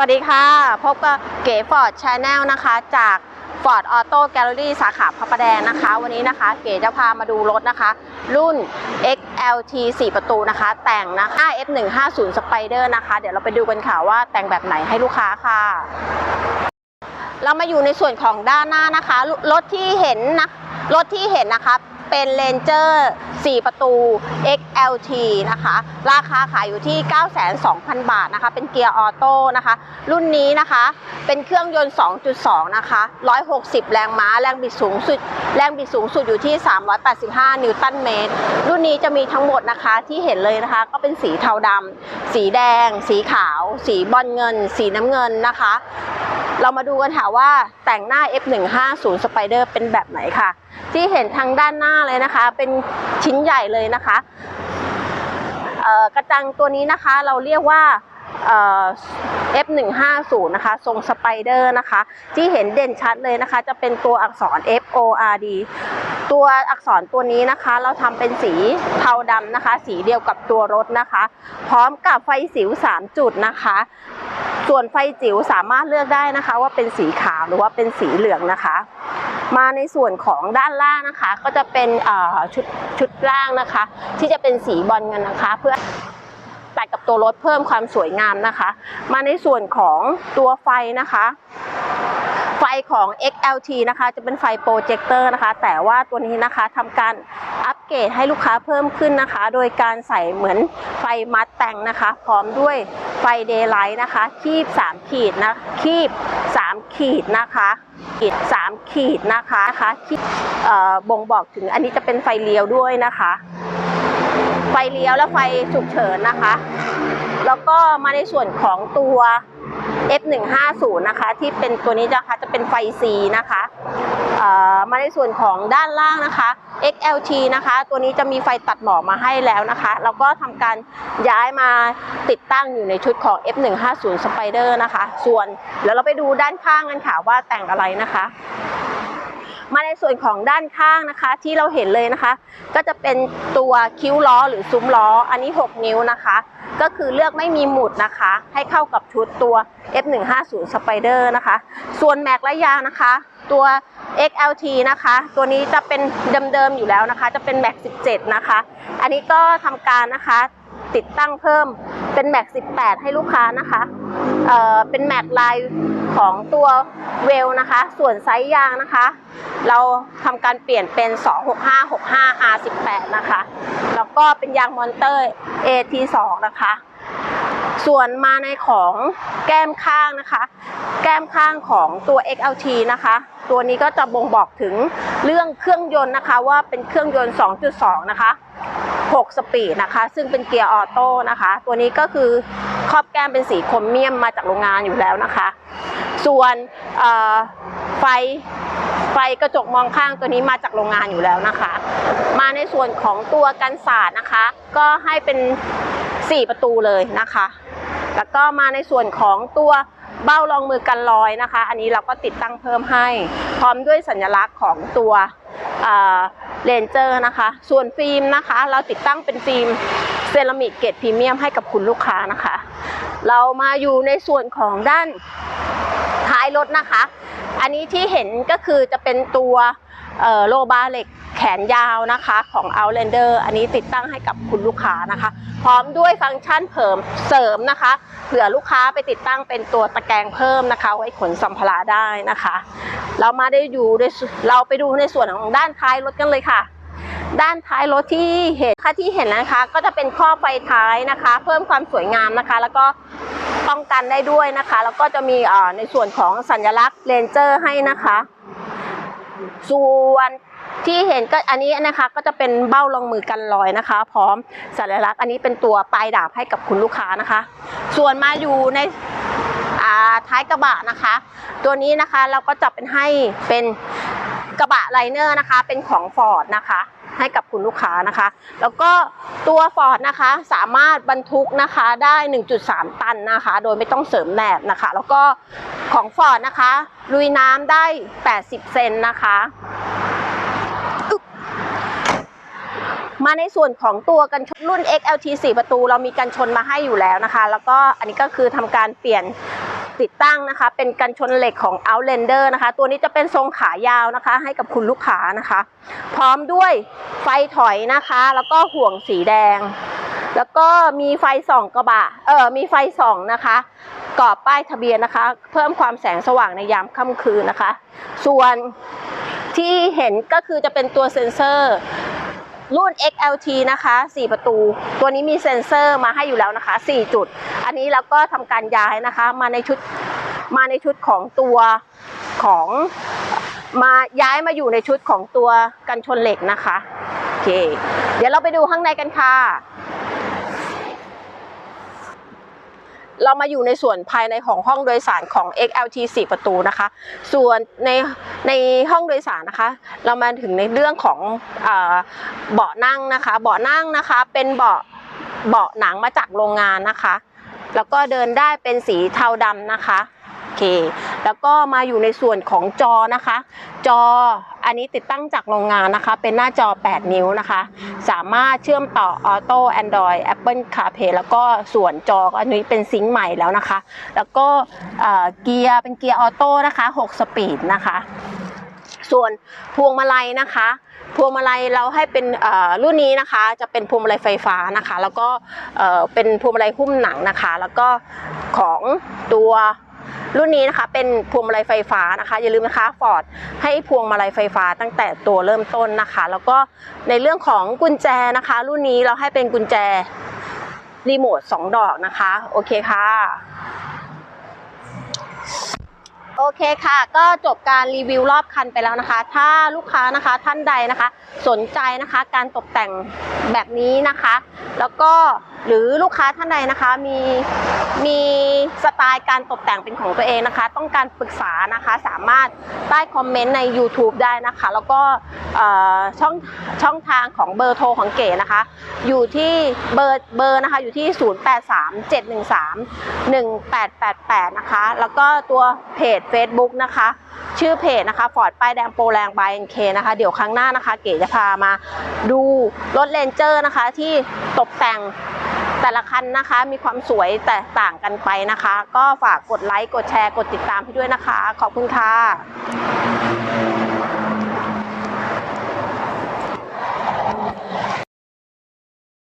วัสดีค่ะ พบกับเก๋ฟอร์ดชาแนลนะคะ จาก Ford Auto Gallery สาขาพระประแดงนะคะ วันนี้นะคะ เก๋จะพามาดูรถนะคะ รุ่น XLT 4 ประตูนะคะ แต่งนะคะ F150 Spider นะคะ เดี๋ยวเราไปดูกันค่ะว่าแต่งแบบไหนให้ลูกค้าค่ะ เรามาอยู่ในส่วนของด้านหน้านะคะ รถที่เห็นนะรถที่เห็นนะคะ เป็น Ranger 4ประตู XLT นะคะ ราคาขายอยู่ที่9,200 บาทนะคะ เป็นเกียร์ออโต้นะคะ รุ่นนี้นะคะ เป็นเครื่องยนต์ 2.2 นะคะ 160 แรงม้า แรงบิดสูงสุด แรงบิดสูงสุดอยู่ที่ 385 นิวตันเมตร รุ่นนี้จะมีทั้งหมดนะคะที่เห็นเลยนะคะ ก็เป็นสีเทาดำ สีแดง สีขาว สีบอลเงิน สีน้ำเงินนะคะ เรามาดูกันค่ะว่าแต่งหน้า F150 Spider เป็นแบบไหนค่ะ ที่เห็นทางด้านหน้าเลยนะคะ เป็นชิ้นใหญ่เลยนะคะกระจังตัวนี้นะคะเราเรียกว่าเอ่อ F150 นะคะ ทรงสไปเดอร์นะคะ ที่เห็นเด่นชัดเลยนะคะ จะเป็นตัวอักษร F O R D ตัวอักษรตัวนี้นะคะ เราทำเป็นสีเทาดำนะคะ สีเดียวกับตัวรถนะคะ พร้อมกับไฟสิว 3 จุดนะคะ ส่วนไฟจิ๋วสามารถเลือกได้นะคะ ว่าเป็นสีขาวหรือว่าเป็นสีเหลืองนะคะ มาในส่วนของด้านล่างนะคะ ก็จะเป็นชุดชุดล่างนะคะ ที่จะเป็นสีบอลเงินนะคะ เพื่อตัดกับตัวรถเพิ่มความสวยงามนะคะ มาในส่วนของตัวไฟนะคะ ไฟของ XLT นะคะ จะเป็นไฟโปรเจคเตอร์นะคะ แต่ว่าตัวนี้นะคะทำการอัปเกรดให้ลูกค้าเพิ่มขึ้นนะคะ โดยการใส่เหมือนไฟมัดแต่งนะคะ พร้อมด้วยไฟเดย์ไลท์นะคะ คีบ 3 ขีดนะคีบ 3 ขีดนะคะขีด 3 ขีดนะคะนะคะที่เอ่อบ่งบอกถึงอันนี้จะเป็นไฟเลี้ยวด้วยนะคะ ไฟเลี้ยวและไฟฉุกเฉินนะคะ แล้วก็มาในส่วนของตัว F150 นะคะ ที่เป็นตัวนี้นะคะจะเป็นไฟ C นะคะเอ่อมาในส่วนของด้านล่างนะคะ XLT นะคะ ตัวนี้จะมีไฟตัดหมอกมาให้แล้วนะคะแล้วก็ทำการย้ายมาติดตั้งอยู่ในชุดของ F150 Spider นะคะ ส่วนแล้วเราไปดูด้านข้างกันค่ะว่าแต่งอะไรนะคะ มาในส่วนของด้านข้างนะคะ ที่เราเห็นเลยนะคะ ก็จะเป็นตัวคิ้วล้อหรือซุ้มล้อ อันนี้ 6 นิ้วนะคะ ก็คือเลือกไม่มีหมุดนะคะ ให้เข้ากับชุดตัว F150 Spider นะคะ ส่วนแม็กและยางนะคะ ตัว XLT นะคะ ตัวนี้จะเป็นเดิมๆอยู่แล้วนะคะ จะเป็นแม็ก17 นะคะ อันนี้ก็ทำการนะคะติดตั้งเพิ่มเป็นแม็ก18 ให้ลูกค้านะคะ เเป็นแม็กลายของตัวเวลนะคะ ส่วนไซส์ยางนะคะ เราทำการเปลี่ยนเป็น 26565 R18 นะคะ แล้วก็เป็นยางมอนเตอร์ AT2 นะคะ ส่วนมาในของแก้มข้างนะคะ แก้มข้างของตัว XLT นะคะ ตัวนี้ก็จะบ่งบอกถึงเรื่องเครื่องยนต์นะคะว่าเป็นเครื่องยนต์ 2.2 นะคะ 6 สปีดนะคะ ซึ่งเป็นเกียร์ออโต้นะคะ ตัวนี้ก็คือครอบแก้มเป็นสีโครเมียมมาจากโรงงานอยู่แล้วนะคะ ส่วนไฟไฟกระจกมองข้างตัวนี้มาจากโรงงานอยู่แล้วนะคะ มาในส่วนของตัวกันศาสตร์นะคะ ก็ให้เป็น 4 ประตูเลยนะคะ แล้วก็มาในส่วนของตัวเบ้ารองมือกันรอยนะคะ อันนี้เราก็ติดตั้งเพิ่มให้ พร้อมด้วยสัญลักษณ์ของตัว เลนเจอร์นะคะ ส่วนฟิล์มนะคะ เราติดตั้งเป็นฟิล์มเซรามิกเกรดพรีเมียมให้กับคุณลูกค้านะคะ เรามาอยู่ในส่วนของด้านท้ายรถนะคะ อันนี้ที่เห็นก็คือจะเป็นตัวโลบาเหล็กแขนยาวนะคะของ Outlander อันนี้ติดตั้งให้กับคุณลูกค้านะคะ พร้อมด้วยฟังก์ชันเพิ่มเสริมนะคะเผื่อลูกค้าไปติดตั้งเป็นตัวตะแกรงเพิ่มนะคะ ไว้ขนสัมภาระได้นะคะ เรามาได้อยู่ในเราไปดูในส่วนของด้านท้ายรถกันเลยค่ะด้านท้ายรถที่เห็นค่ะที่เห็นนะคะ ก็จะเป็นข้อไฟท้ายนะคะ เพิ่มความสวยงามนะคะ แล้วก็ ป้องกันได้ด้วยนะคะ แล้วก็จะมีในส่วนของสัญลักษณ์เลนเจอร์ให้นะคะ ส่วนที่เห็นก็อันนี้นะคะก็จะเป็นเบ้ารองมือกันรอยนะคะ พร้อมสัญลักษณ์อันนี้เป็นตัวปลายดาบให้กับคุณลูกค้านะคะ ส่วนมาอยู่ในท้ายกระบะนะคะ ตัวนี้นะคะเราก็จะเป็นให้เป็นกระบะไลเนอร์นะคะ เป็นของฟอร์ดนะคะ ให้กับคุณลูกค้านะคะ แล้วก็ตัวฟอร์ดนะคะสามารถบรรทุกนะคะได้ 1.3 ตันนะคะ โดยไม่ต้องเสริมแหนบนะคะ แล้วก็ของฟอร์ดนะคะลุยน้ำได้ 80 เซนนะคะมาในส่วนของตัวกันชนรุ่น XLT 4 ประตู เรามีกันชนมาให้อยู่แล้วนะคะ แล้วก็อันนี้ก็คือทำการเปลี่ยน ติดตั้งนะคะ เป็นกันชนเหล็กของ Outlander นะคะ ตัวนี้จะเป็นทรงขายาวนะคะ ให้กับคุณลูกค้านะคะ พร้อมด้วยไฟถอยนะคะ แล้วก็ห่วงสีแดง แล้วก็มีไฟส่องกระบะเออมีไฟส่องนะคะกรอบป้ายทะเบียนนะคะ เพิ่มความแสงสว่างในยามค่ำคืนนะคะ ส่วนที่เห็นก็คือจะเป็นตัวเซ็นเซอร์ รุ่น XLT นะคะ 4 ประตู ตัวนี้มีเซ็นเซอร์มาให้อยู่แล้วนะคะ 4 จุด อันนี้เราก็ทำการย้ายนะคะ มาในชุดมาในชุดของตัวของมาย้ายมาอยู่ในชุดของตัวกันชนเหล็กนะคะโอเค เดี๋ยวเราไปดูข้างในกันค่ะ เรามาอยู่ในส่วนภายในของห้องโดยสารของ XLT 4 ประตูนะคะ ส่วนในในห้องโดยสารนะคะ เรามาถึงในเรื่องของเบาะนั่งนะคะ เบาะนั่งนะคะเป็นเบาะเบาะหนังมาจากโรงงานนะคะ แล้วก็เดินได้เป็นสีเทาดำนะคะ เค แล้วก็มาอยู่ในส่วนของจอนะคะ จออันนี้ติดตั้งจากโรงงานนะคะ เป็นหน้าจอ 8 นิ้วนะคะ สามารถเชื่อมต่อ Auto Android Apple CarPlay แล้วก็ส่วนจออันนี้เป็นซิงค์ใหม่แล้วนะคะ แล้วก็เกียร์เป็นเกียร์ออโต้นะคะ 6 สปีดนะคะ ส่วนพวงมาลัยนะคะพวงมาลัยเราให้เป็นรุ่นนี้นะคะจะเป็นพวงมาลัยไฟฟ้านะคะ แล้วก็เป็นพวงมาลัยหุ้มหนังนะคะ แล้วก็ของตัว รุ่นนี้นะคะเป็นพวงมาลัยไฟฟ้านะคะ อย่าลืมนะคะฟอร์ดให้พวงมาลัยไฟฟ้าตั้งแต่ตัวเริ่มต้นนะคะ แล้วก็ในเรื่องของกุญแจนะคะ รุ่นนี้เราให้เป็นกุญแจรีโมท2ดอกนะคะ โอเคค่ะ โอเคค่ะ ก็จบการรีวิวรอบคันไปแล้วนะคะ ถ้าลูกค้านะคะท่านใดนะคะ สนใจนะคะการตกแต่งแบบนี้นะคะ แล้วก็หรือลูกค้าท่านใดนะคะมีมีสไตล์การตกแต่งเป็นของตัวเองนะคะ ต้องการปรึกษานะคะสามารถใต้คอมเมนต์ใน YouTube ได้นะคะ แล้วก็ช่องช่องทางของเบอร์โทรของเก๋นะคะ อยู่ที่เบอร์เบอร์นะคะอยู่ที่ 0837131888 นะคะ แล้วก็ตัวเพจ Facebook นะคะ ชื่อเพจนะคะฟอร์ดป้ายแดงโปรแรงบายเอ็นเคนะคะ เดี๋ยวครั้งหน้านะคะ เก๋จะพามาดูรถเลนเจอร์นะคะ ที่ตกแต่งแต่ละคันนะคะ มีความสวยแตกต่างกันไปนะคะ ก็ฝากกดไลค์กดแชร์กดติดตามให้ด้วยนะคะ ขอบคุณค่ะ